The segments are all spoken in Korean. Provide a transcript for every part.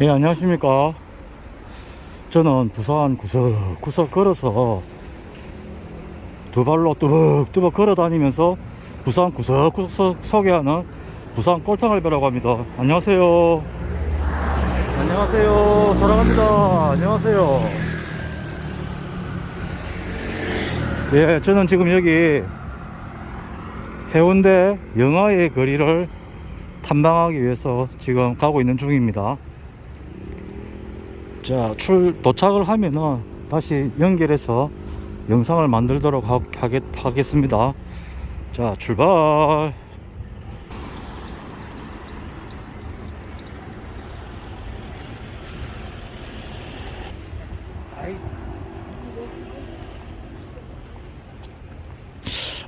예, 안녕하십니까. 저는 부산 구석구석 걸어서 두 발로 뚜벅뚜벅 걸어 다니면서 부산 구석구석 소개하는 부산 꼴탕알배라고 합니다. 안녕하세요. 안녕하세요. 사랑합니다. 안녕하세요. 예, 저는 지금 여기 해운대 영화의 거리를 탐방하기 위해서 지금 가고 있는 중입니다. 자, 출, 도착을 하면은 다시 연결해서 영상을 만들도록 하, 하겠, 하겠습니다. 자, 출발!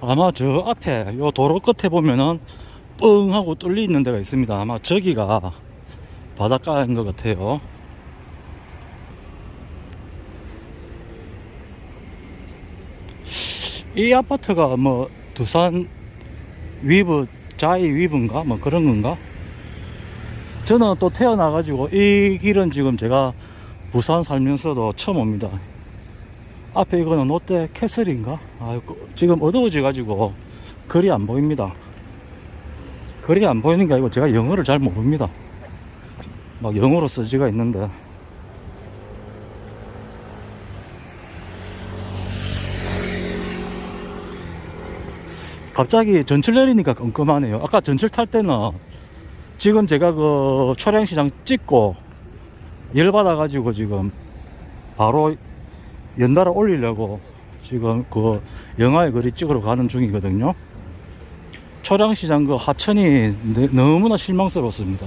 아마 저 앞에 요 도로 끝에 보면은 뻥 하고 뚫리 있는 데가 있습니다. 아마 저기가 바닷가인 것 같아요. 이 아파트가 뭐 두산 위브 자이 위브인가 뭐 그런 건가? 저는 또 태어나 가지고 이 길은 지금 제가 부산 살면서도 처음 옵니다. 앞에 이거는 롯데 캐슬인가? 아, 지금 어두워져 가지고 글이 안 보입니다. 글이 안 보이는 게 아니고 제가 영어를 잘 모릅니다. 막 영어로 쓰지가 있는데. 갑자기 전철 내리니까 깜깜하네요. 아까 전철 탈 때는 지금 제가 그 초량시장 찍고 열받아가지고 지금 바로 연달아 올리려고 지금 그 영화의 거리 찍으러 가는 중이거든요. 초량시장 그 하천이 네- 너무나 실망스럽습니다.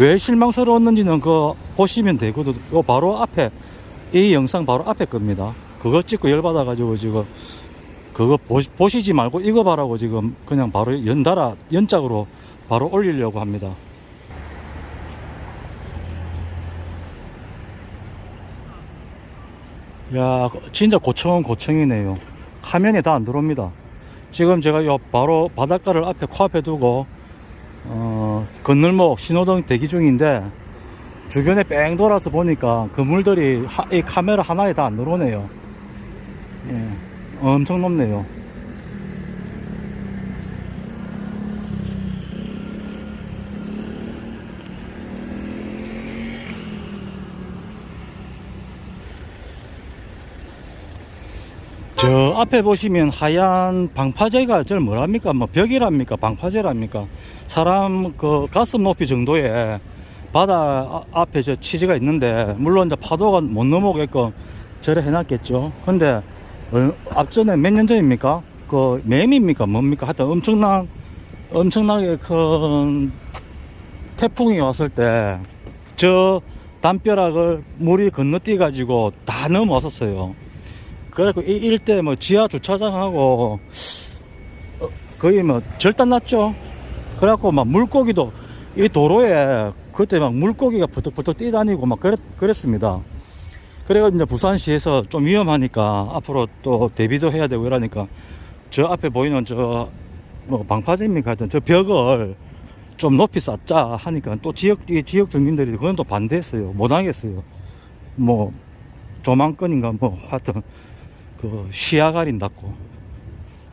왜 실망스러웠는지는 그 보시면 되거든. 요 바로 앞에 이 영상 바로 앞에 겁니다. 그거 찍고 열받아가지고 지금 그거 보시, 보시지 말고 이거 봐라고 지금 그냥 바로 연달아 연짝으로 바로 올리려고 합니다. 야, 진짜 고층은 고층이네요. 화면이 다 안 들어옵니다. 지금 제가 요 바로 바닷가를 앞에 코앞에 두고 어, 건널목 신호등 대기 중인데 주변에 뺑 돌아서 보니까 그물들이 하- 이 카메라 하나에 다 안 들어오네요. 예, 엄청 높네요. 저 앞에 보시면 하얀 방파제가 저 뭐랍니까? 뭐 벽이랍니까? 방파제랍니까? 사람 그 가슴 높이 정도의 바다 아- 앞에 저 치즈가 있는데 물론 이제 파도가 못 넘어오게끔 저래 해놨겠죠. 근데 어, 앞전에 몇 년 전입니까? 그 매미입니까? 뭡니까? 하여튼 엄청난 엄청나게 큰 태풍이 왔을 때 저 담벼락을 물이 건너뛰어 가지고 다 넘어왔었어요. 그래갖고 이 일대 뭐 지하 주차장하고 어, 거의 뭐 절단 났죠. 그래갖고 막 물고기도 이 도로에 그때 막 물고기가 버덕버덕 뛰다니고 막 그랬, 그랬습니다. 그래가지고 이제 부산시에서 좀 위험하니까 앞으로 또 대비도 해야 되고 이러니까 저 앞에 보이는 저 뭐 방파제입니까 하여튼 저 벽을 좀 높이 쌓자 하니까 또 지역 이 지역 주민들이 그건 또 반대했어요. 못 하겠어요. 뭐 조망권인가 뭐 하여튼 그 시야 가린다고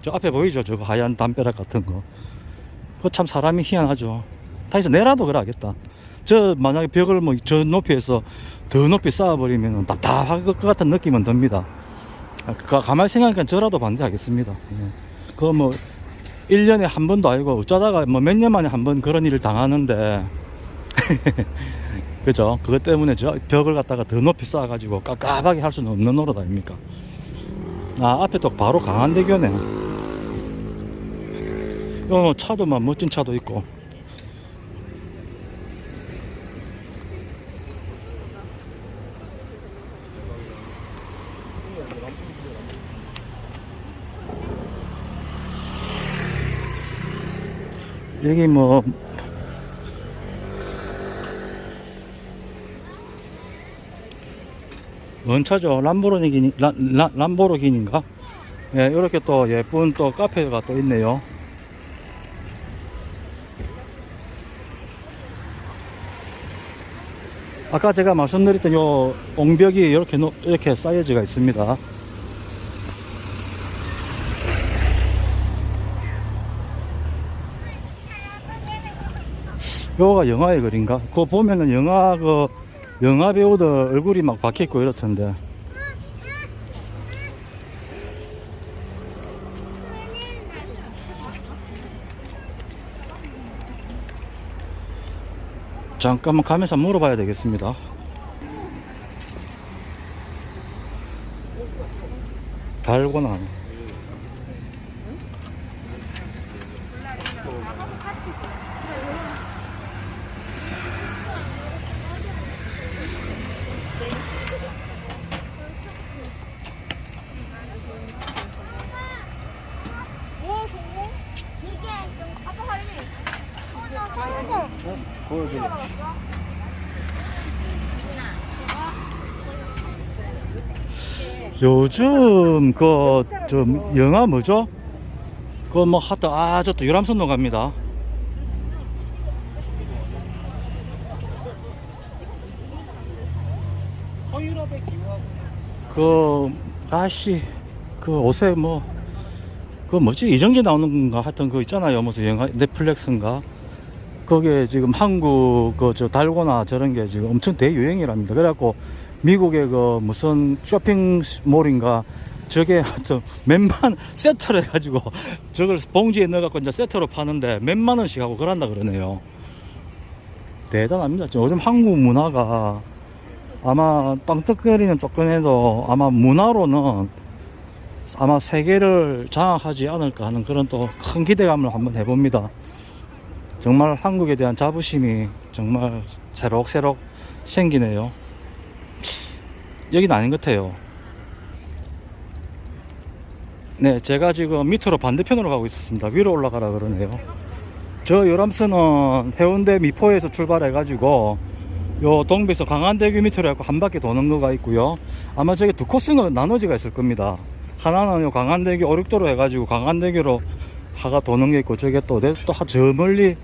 저 앞에 보이죠 저거 하얀 담벼락 같은 거 그거 참 사람이 희한하죠 다시 내라도 그러겠다 저 만약에 벽을 뭐 저 높이에서 더 높이 쌓아버리면 답답할 것 같은 느낌은 듭니다. 아, 그 가만히 생각하니까 저라도 반대하겠습니다. 예. 그거 뭐 1년에 한 번도 아니고 어쩌다가 뭐 몇 년 만에 한 번 그런 일을 당하는데. 그죠? 그것 때문에 저 벽을 갖다가 더 높이 쌓아가지고 깝깝하게 할 수는 없는 노릇 아닙니까? 아 앞에 또 바로 강한대교네. 어 차도 막 멋진 차도 있고 여기 뭐 원차죠. 람보르기니 람보르기니인가? 예, 이렇게 또 예쁜 또 카페가 또 있네요. 아까 제가 말씀드렸던 요 옹벽이 이렇게 이렇게 사이즈가 있습니다. 요가 영화의 글인가? 그거 보면은 영화 그 영화 배우들 얼굴이 막 박혀 있고 이렇던데. 잠깐만 가면서 물어봐야 되겠습니다. 달고나. 오, 성공? 이게 아빠 할미. 어, 나 성공. 보여줘. 요즘 그 좀 영화 뭐죠? 그 뭐 하다 아저 또 유람선로 갑니다. 그 아씨 그 옷에 뭐 그 뭐지? 이정재 나오는 건가? 하여튼 그 있잖아요. 무슨 영화 넷플릭스인가? 거기에 지금 한국 그 저 달고나 저런 게 지금 엄청 대유행이랍니다. 그래갖고 미국의 그 무슨 쇼핑몰인가 저게 하여튼 몇만 세트를 해가지고 저걸 봉지에 넣어갖고 이제 세트로 파는데 몇만 원씩 하고 그런다 그러네요 대단합니다 요즘 한국 문화가 아마 빵떡거리는 조건에도 아마 문화로는 아마 세계를 장악하지 않을까 하는 그런 또 큰 기대감을 한번 해봅니다. 정말 한국에 대한 자부심이 정말 새록새록 생기네요. 여긴 아닌 것 같아요. 네, 제가 지금 밑으로 반대편으로 가고 있었습니다. 위로 올라가라 그러네요. 저 요람선은 해운대 미포에서 출발해 가지고 요 동배에서 강안대교 밑으로 해갖고 한 바퀴 도는 거가 있고요. 아마 저게 두 코스가 나눠지가 있을 겁니다. 하나는 요 강안대교 5, 6도로 해가지고 강안대교로 하가 도는 게 있고 저게 또또저 멀리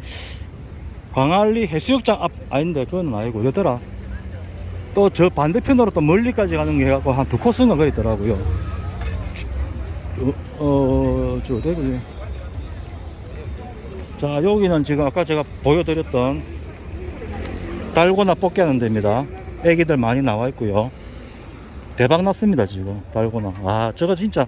광안리 해수욕장 앞 아닌데 그건 아니고 어더라 또 저 반대편으로 또 멀리까지 가는 게 해갖고 한 두 코스인가 그 있더라고요. 어, 어, 저 어디 자 여기는 지금 아까 제가 보여드렸던 달고나 뽑기 하는 데입니다. 애기들 많이 나와 있고요. 대박 났습니다, 지금. 달고나. 아, 저거 진짜.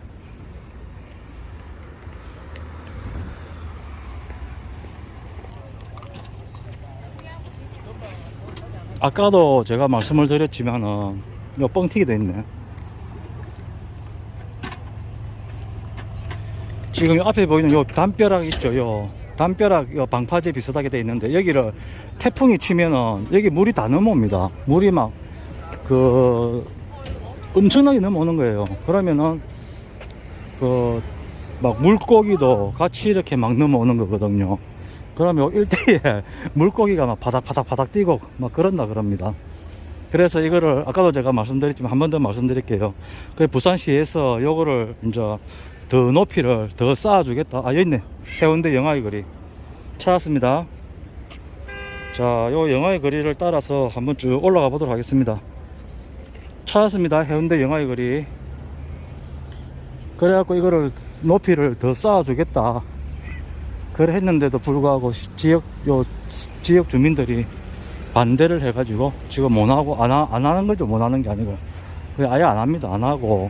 아까도 제가 말씀을 드렸지만은, 요 뻥튀기도 있네. 지금 요 앞에 보이는 요 담벼락 있죠, 요. 담벼락 요 방파제 비슷하게 돼 있는데, 여기를 태풍이 치면은, 여기 물이 다 넘어옵니다. 물이 막, 그, 엄청나게 넘어오는 거예요. 그러면은, 그, 막 물고기도 같이 이렇게 막 넘어오는 거거든요. 그러면 일대에 물고기가 막 바닥 바닥 바닥 뛰고 막 그런다 그럽니다. 그래서 이거를 아까도 제가 말씀드렸지만 한 번 더 말씀드릴게요. 그 부산시에서 요거를 이제 더 높이를 더 쌓아주겠다. 아, 여기 있네. 해운대 영화의 거리. 찾았습니다. 자, 요 영화의 거리를 따라서 한번 쭉 올라가 보도록 하겠습니다. 찾았습니다. 해운대 영화의 거리. 그래갖고 이거를 높이를 더 쌓아주겠다. 그래 했는데도 불구하고 시- 지역, 요 지역 주민들이 반대를 해가지고 지금 못 하고 안, 하, 안 하는 거죠. 못 하는 게 아니고. 아예 안 합니다. 안 하고.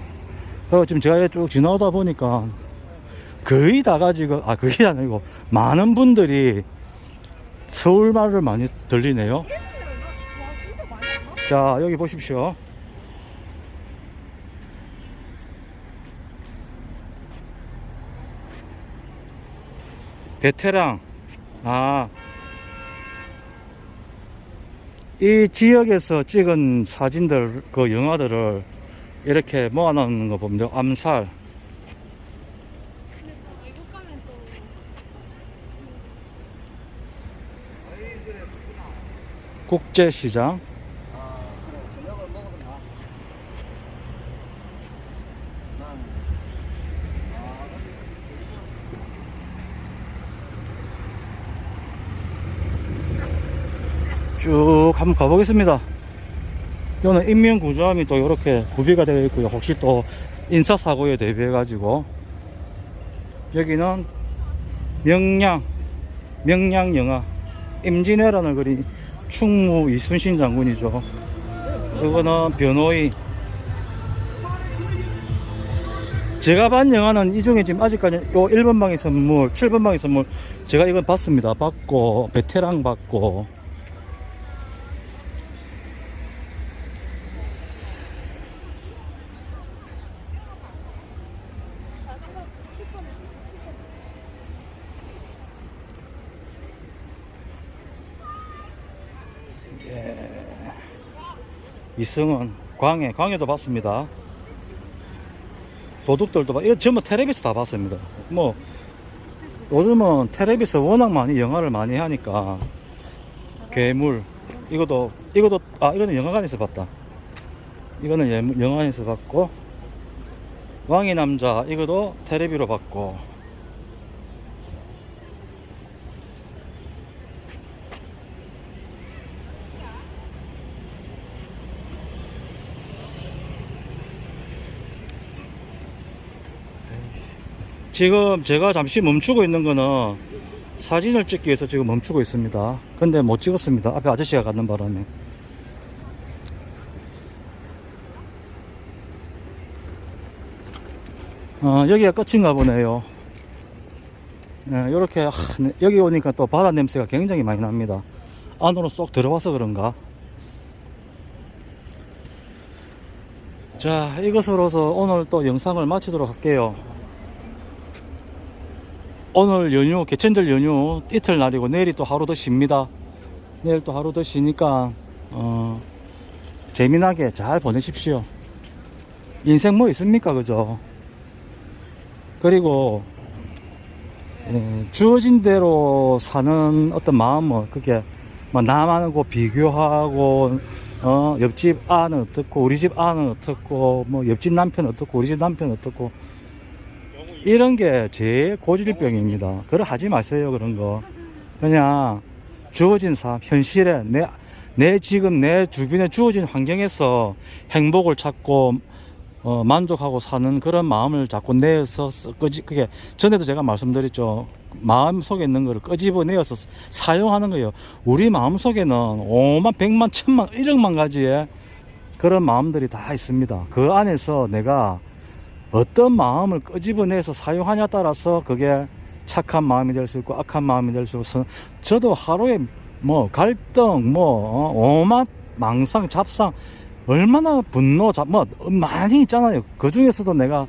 그리고 지금 제가 쭉 지나오다 보니까 거의 다 가지고, 아, 거의 아니고 많은 분들이 서울 말을 많이 들리네요. 자, 여기 보십시오. 베테랑. 아. 이 지역에서 찍은 사진들, 그 영화들을 이렇게 모아놓는 거 보면 암살. 국제시장. 쭉 한번 가보겠습니다. 이거는 인명구조함이 또 이렇게 구비가 되어 있고요. 혹시 또 인사사고에 대비해 가지고 여기는 명량 명량 영화 임진왜란을 그린 충무 이순신 장군이죠. 이거는 변호인 제가 본 영화는 이 중에 지금 아직까지 요 1번 방의 선물, 7번 방의 선물 제가 이건 봤습니다. 봤고 베테랑 봤고 이승은 광해 광해도 봤습니다. 도둑들도 봐. 이거 전부 텔레비스 다 봤습니다. 뭐 요즘은 텔레비스 워낙 많이 영화를 많이 하니까 괴물 이것도 이것도 아 이거는 영화관에서 봤다. 이거는 예- 영화관에서 봤고 왕의 남자 이것도 텔레비로 봤고 지금 제가 잠시 멈추고 있는 거는 사진을 찍기 위해서 지금 멈추고 있습니다. 근데 못 찍었습니다. 앞에 아저씨가 가는 바람에. 어, 여기가 끝인가 보네요. 네, 이렇게 여기 오니까 또 바다 냄새가 굉장히 많이 납니다. 안으로 쏙 들어와서 그런가? 자, 이것으로서 오늘 또 영상을 마치도록 할게요. 오늘 연휴 개천절 연휴 이틀날이고 내일이 또 하루 더 쉽니다. 내일 또 하루 더 쉬니까 어, 재미나게 잘 보내십시오. 인생 뭐 있습니까 그죠? 그리고 예, 주어진 대로 사는 어떤 마음은 그게 뭐 남하고 비교하고 어, 옆집 아는 어떻고 우리 집 아는 어떻고 뭐 옆집 남편 어떻고 우리 집 남편 어떻고 이런 게 제일 고질병입니다. 그걸 하지 마세요, 그런 거. 그냥 주어진 삶, 현실에 내, 내 지금 내 주변에 주어진 환경에서 행복을 찾고, 어, 만족하고 사는 그런 마음을 자꾸 내어서, 쓰- 끄지, 그게 전에도 제가 말씀드렸죠. 마음 속에 있는 거를 끄집어내어서 사- 사용하는 거예요. 우리 마음 속에는 5만, 100만, 1000만, 1억만 가지의 그런 마음들이 다 있습니다. 그 안에서 내가 어떤 마음을 끄집어내서 사용하냐 따라서 그게 착한 마음이 될 수 있고 악한 마음이 될 수 있고 저도 하루에 뭐 갈등 뭐 어, 오만 망상 잡상 얼마나 분노 잡뭐 많이 있잖아요. 그 중에서도 내가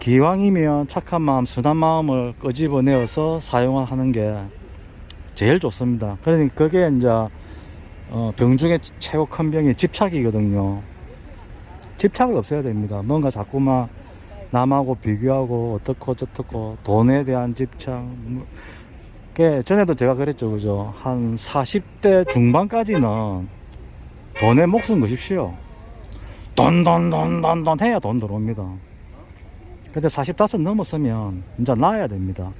기왕이면 착한 마음 순한 마음을 끄집어내어서 사용하는 게 제일 좋습니다. 그러니 그게 이제 어, 병 중에 최고 큰 병이 집착이거든요. 집착을 없애야 됩니다. 뭔가 자꾸만 남하고 비교하고 어떻고 저떻고 돈에 대한 집착. 뭐, 그게 전에도 제가 그랬죠, 그죠? 한 40대 중반까지는 돈에 목숨 거십시오. 돈, 돈, 돈, 돈, 돈 해야 돈 들어옵니다. 근데 45 넘었으면 이제 나야 됩니다.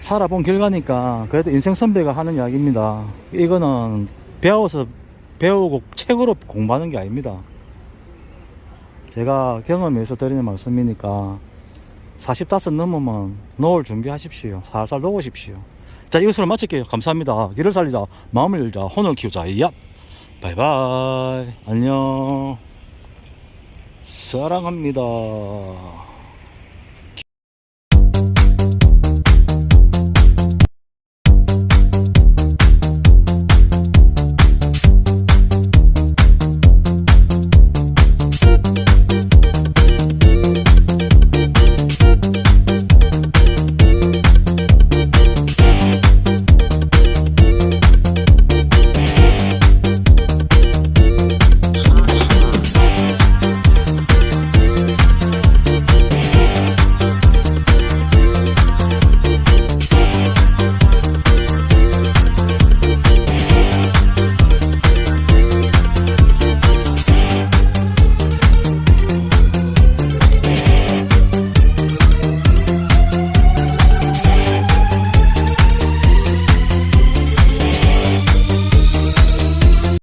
살아본 결과니까 그래도 인생 선배가 하는 이야기입니다. 이거는 배워서 배우고 책으로 공부하는 게 아닙니다. 제가 경험에서 드리는 말씀이니까 45 넘으면 놓을 준비하십시오. 살살 놓으십시오. 자, 이것으로 마칠게요. 감사합니다. 길을 살리자, 마음을 열자, 혼을 키우자. 얍! 바이바이. 안녕. 사랑합니다.